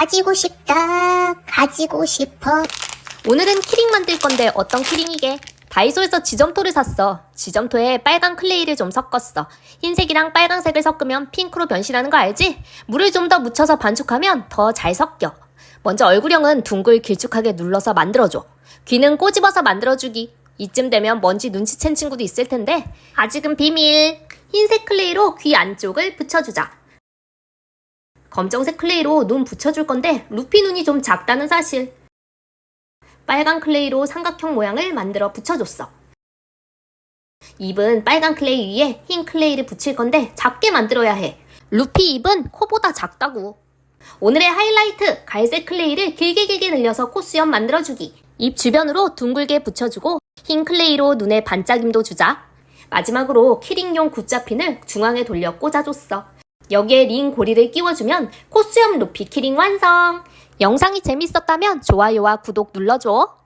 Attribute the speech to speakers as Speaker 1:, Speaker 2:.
Speaker 1: 가지고 싶다. 가지고 싶어.
Speaker 2: 오늘은 키링 만들 건데 어떤 키링이게? 다이소에서 지점토를 샀어. 지점토에 빨간 클레이를 좀 섞었어. 흰색이랑 빨간색을 섞으면 핑크로 변신하는 거 알지? 물을 좀 더 묻혀서 반죽하면 더 잘 섞여. 먼저 얼굴형은 둥글 길쭉하게 눌러서 만들어줘. 귀는 꼬집어서 만들어주기. 이쯤 되면 먼지 눈치챈 친구도 있을 텐데 아직은 비밀. 흰색 클레이로 귀 안쪽을 붙여주자. 검정색 클레이로 눈 붙여줄 건데 루피 눈이 좀 작다는 사실. 빨간 클레이로 삼각형 모양을 만들어 붙여줬어. 입은 빨간 클레이 위에 흰 클레이를 붙일 건데 작게 만들어야 해. 루피 입은 코보다 작다고. 오늘의 하이라이트 갈색 클레이를 길게 길게 늘려서 코 수염 만들어주기. 입 주변으로 둥글게 붙여주고 흰 클레이로 눈에 반짝임도 주자. 마지막으로 키링용 굿자핀을 중앙에 돌려 꽂아줬어. 여기에 링 고리를 끼워주면 코수염 루피 키링 완성! 영상이 재밌었다면 좋아요와 구독 눌러줘.